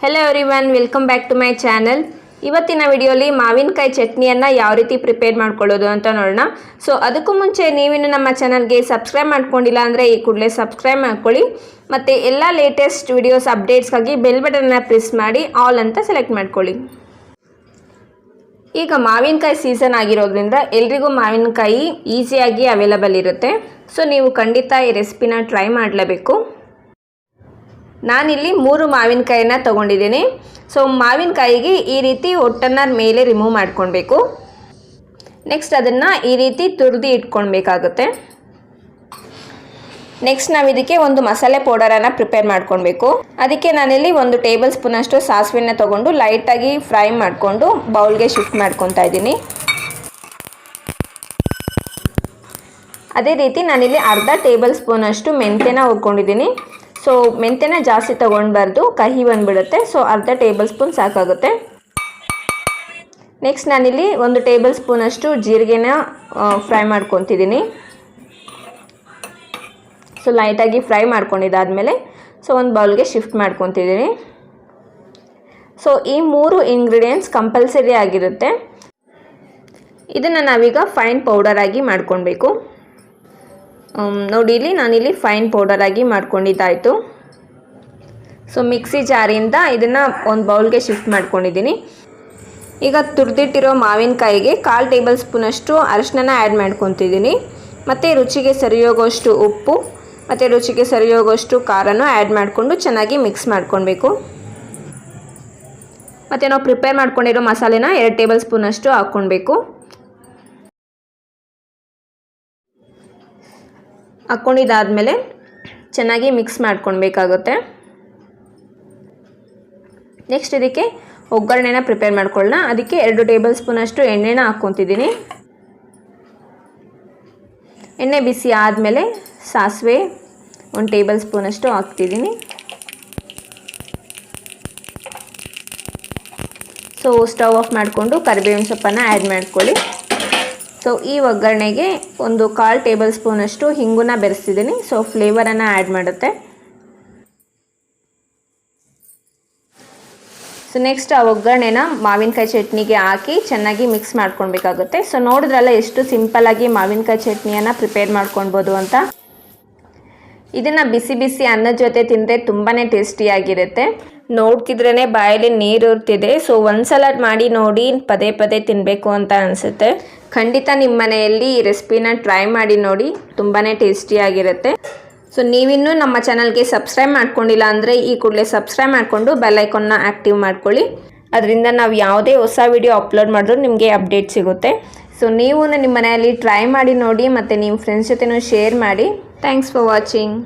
Hello everyone welcome back to my channel ಇವತ್ತಿನ ವಿಡಿಯೋಲಿ ಮಾವಿನಕಾಯಿ ಚಟ್ನಿಯನ್ನು ಯಾವ ರೀತಿ ಪ್ರಿಪೇರ್ ಮಾಡ್ಕೊಳ್ಳೋದು ಅಂತ ನೋಡೋಣ. ಸೊ ಅದಕ್ಕೂ ಮುಂಚೆ ನೀವಿನ್ನು ನಮ್ಮ ಚಾನಲ್ಗೆ ಸಬ್ಸ್ಕ್ರೈಬ್ ಮಾಡ್ಕೊಂಡಿಲ್ಲ ಅಂದರೆ ಈ ಕೂಡಲೇ ಸಬ್ಸ್ಕ್ರೈಬ್ ಮಾಡ್ಕೊಳ್ಳಿ. ಮತ್ತು ಎಲ್ಲ ಲೇಟೆಸ್ಟ್ ವಿಡಿಯೋಸ್ ಅಪ್ಡೇಟ್ಸ್ಗಾಗಿ ಬೆಲ್ ಬಟನ್ನ ಪ್ರೆಸ್ ಮಾಡಿ ಆಲ್ ಅಂತ ಸೆಲೆಕ್ಟ್ ಮಾಡ್ಕೊಳ್ಳಿ. ಈಗ ಮಾವಿನಕಾಯಿ ಸೀಸನ್ ಆಗಿರೋದ್ರಿಂದ ಎಲ್ರಿಗೂ ಮಾವಿನಕಾಯಿ ಈಸಿಯಾಗಿ ಅವೈಲಬಲ್ ಇರುತ್ತೆ. ಸೊ ನೀವು ಖಂಡಿತ ಈ ರೆಸಿಪಿನ ಟ್ರೈ ಮಾಡಲೇಬೇಕು. ನಾನಿಲ್ಲಿ ಮೂರು ಮಾವಿನಕಾಯಿನ ತೊಗೊಂಡಿದ್ದೀನಿ. ಸೊ ಮಾವಿನಕಾಯಿಗೆ ಈ ರೀತಿ ಒಟ್ಟನ್ನ ಮೇಲೆ ರಿಮೂವ್ ಮಾಡ್ಕೊಳ್ಬೇಕು ನೆಕ್ಸ್ಟ್ ಅದನ್ನು ಈ ರೀತಿ ತುರಿದು ಇಟ್ಕೊಳ್ಬೇಕಾಗುತ್ತೆ ನೆಕ್ಸ್ಟ್ ನಾವು ಇದಕ್ಕೆ ಒಂದು ಮಸಾಲೆ ಪೌಡರನ್ನು ಪ್ರಿಪೇರ್ ಮಾಡ್ಕೊಳ್ಬೇಕು ಅದಕ್ಕೆ ನಾನಿಲ್ಲಿ ಒಂದು ಟೇಬಲ್ ಸ್ಪೂನಷ್ಟು ಸಾಸಿವೆನ ತೊಗೊಂಡು ಲೈಟಾಗಿ ಫ್ರೈ ಮಾಡಿಕೊಂಡು ಬೌಲ್ಗೆ ಶಿಫ್ಟ್ ಮಾಡ್ಕೊತಾ ಇದ್ದೀನಿ. ಅದೇ ರೀತಿ ನಾನಿಲ್ಲಿ ಅರ್ಧ ಟೇಬಲ್ ಸ್ಪೂನಷ್ಟು ಮೆಂತ್ಯನ ಹುರ್ಕೊಂಡಿದ್ದೀನಿ. ಸೊ ಮೆಂತ್ಯನ ಜಾಸ್ತಿ ತೊಗೊಳ್ಬಾರ್ದು ಕಹಿ ಬಂದುಬಿಡುತ್ತೆ. ಸೊ ಅರ್ಧ ಟೇಬಲ್ ಸ್ಪೂನ್ ಸಾಕಾಗುತ್ತೆ. ನೆಕ್ಸ್ಟ್ ನಾನಿಲ್ಲಿ ಒಂದು ಟೇಬಲ್ ಸ್ಪೂನಷ್ಟು ಜೀರಿಗೆನ ಫ್ರೈ ಮಾಡ್ಕೊತಿದ್ದೀನಿ ಸೊ ಲೈಟಾಗಿ ಫ್ರೈ ಮಾಡ್ಕೊಂಡಿದ್ದಾದಮೇಲೆ ಸೊ ಒಂದು ಬೌಲ್ಗೆ ಶಿಫ್ಟ್ ಮಾಡ್ಕೊತಿದ್ದೀನಿ ಸೊ ಈ ಮೂರು ಇಂಗ್ರೀಡಿಯೆಂಟ್ಸ್ ಕಂಪಲ್ಸರಿ ಆಗಿರುತ್ತೆ. ಇದನ್ನು ನಾವೀಗ ಫೈನ್ ಪೌಡರ್ ಆಗಿ ಮಾಡ್ಕೊಳ್ಬೇಕು ನೋಡಿ, ಇಲ್ಲಿ ನಾನಿಲ್ಲಿ ಫೈನ್ ಪೌಡರ್ ಆಗಿ ಮಾಡ್ಕೊಂಡಿದ್ದಾಯಿತು. ಸೊ ಮಿಕ್ಸಿ ಜಾರಿಂದ ಇದನ್ನು ಒಂದು ಬೌಲ್ಗೆ ಶಿಫ್ಟ್ ಮಾಡ್ಕೊಂಡಿದ್ದೀನಿ. ಈಗ ತುರಿದಿಟ್ಟಿರೋ ಮಾವಿನಕಾಯಿಗೆ ಕಾಲು ಟೇಬಲ್ ಸ್ಪೂನಷ್ಟು ಅರಶಿನ ಆ್ಯಡ್ ಮಾಡ್ಕೊತಿದ್ದೀನಿ. ಮತ್ತು ರುಚಿಗೆ ಸರಿಯೋಗೋಷ್ಟು ಉಪ್ಪು, ಮತ್ತು ರುಚಿಗೆ ಸರಿಯೋಗೋಷ್ಟು ಖಾರನೂ ಆ್ಯಡ್ ಮಾಡಿಕೊಂಡು ಚೆನ್ನಾಗಿ ಮಿಕ್ಸ್ ಮಾಡ್ಕೊಳ್ಬೇಕು. ಮತ್ತು ನಾವು ಪ್ರಿಪೇರ್ ಮಾಡ್ಕೊಂಡಿರೋ ಮಸಾಲೆನ ಎರಡು ಟೇಬಲ್ ಸ್ಪೂನಷ್ಟು ಹಾಕ್ಕೊಳ್ಬೇಕು. ಹಾಕ್ಕೊಂಡಿದ್ದಾದಮೇಲೆ ಚೆನ್ನಾಗಿ ಮಿಕ್ಸ್ ಮಾಡ್ಕೊಳ್ಬೇಕಾಗುತ್ತೆ. ನೆಕ್ಸ್ಟ್ ಇದಕ್ಕೆ ಒಗ್ಗರಣೆನ ಪ್ರಿಪೇರ್ ಮಾಡ್ಕೊಳ್ಳೋಣ. ಅದಕ್ಕೆ ಎರಡು ಟೇಬಲ್ ಸ್ಪೂನಷ್ಟು ಎಣ್ಣೆನ ಹಾಕ್ಕೊತಿದ್ದೀನಿ. ಎಣ್ಣೆ ಬಿಸಿ ಆದಮೇಲೆ ಸಾಸಿವೆ ಒಂದು ಟೇಬಲ್ ಸ್ಪೂನಷ್ಟು ಹಾಕ್ತಿದ್ದೀನಿ. ಸೊ ಸ್ಟವ್ ಆಫ್ ಮಾಡಿಕೊಂಡು ಕರಿಬೇವಿನ ಸೊಪ್ಪನ್ನು ಆ್ಯಡ್ ಮಾಡ್ಕೊಳ್ಳಿ. ಸೊ ಈ ಒಗ್ಗರಣೆಗೆ ಒಂದು ಕಾಲು ಟೇಬಲ್ ಸ್ಪೂನಷ್ಟು ಹಿಂಗುನ ಬೆರೆಸ್ತಿದ್ದೀನಿ. ಸೊ ಫ್ಲೇವರನ್ನು ಆ್ಯಡ್ ಮಾಡುತ್ತೆ. ಸೊ ನೆಕ್ಸ್ಟ್ ಆ ಒಗ್ಗರಣೆನ ಮಾವಿನಕಾಯಿ ಚಟ್ನಿಗೆ ಹಾಕಿ ಚೆನ್ನಾಗಿ ಮಿಕ್ಸ್ ಮಾಡ್ಕೊಳ್ಬೇಕಾಗುತ್ತೆ. ಸೊ ನೋಡಿದ್ರಲ್ಲ ಎಷ್ಟು ಸಿಂಪಲ್ಲಾಗಿ ಮಾವಿನಕಾಯಿ ಚಟ್ನಿಯನ್ನು ಪ್ರಿಪೇರ್ ಮಾಡ್ಕೊಳ್ಬೋದು ಅಂತ? ಇದನ್ನು ಬಿಸಿ ಬಿಸಿ ಅನ್ನದ ಜೊತೆ ತಿಂದರೆ ತುಂಬಾ ಟೇಸ್ಟಿಯಾಗಿರುತ್ತೆ ನೋಡ್ತಿದ್ರೇ ಬಾಯಲ್ಲಿ ನೀರುರ್ತಿದೆ. ಸೊ ಒಂದ್ಸಲ ಮಾಡಿ ನೋಡಿ, ಪದೇ ಪದೇ ತಿನ್ನಬೇಕು ಅಂತ ಅನಿಸುತ್ತೆ. ಖಂಡಿತ ನಿಮ್ಮ ಮನೆಯಲ್ಲಿ ಈ ರೆಸಿಪಿನ ಟ್ರೈ ಮಾಡಿ ನೋಡಿ. ತುಂಬಾ ಟೇಸ್ಟಿಯಾಗಿರುತ್ತೆ ಸೊ ನೀವಿನ್ನೂ ನಮ್ಮ ಚಾನಲ್ಗೆ ಸಬ್ಸ್ಕ್ರೈಬ್ ಮಾಡ್ಕೊಂಡಿಲ್ಲ ಅಂದರೆ ಈ ಕೂಡಲೇ ಸಬ್ಸ್ಕ್ರೈಬ್ ಮಾಡಿಕೊಂಡು ಬೆಲ್ಲೈಕನ್ನ ಆ್ಯಕ್ಟಿವ್ ಮಾಡ್ಕೊಳ್ಳಿ. ಅದರಿಂದ ನಾವು ಯಾವುದೇ ಹೊಸ ವಿಡಿಯೋ ಅಪ್ಲೋಡ್ ಮಾಡಿದ್ರು ನಿಮಗೆ ಅಪ್ಡೇಟ್ ಸಿಗುತ್ತೆ. ಸೊ ನೀವು ನಿಮ್ಮ ಮನೆಯಲ್ಲಿ ಟ್ರೈ ಮಾಡಿ ನೋಡಿ ಮತ್ತು ನಿಮ್ಮ ಫ್ರೆಂಡ್ಸ್ ಜೊತೆನೂ ಶೇರ್ ಮಾಡಿ. Thanks for watching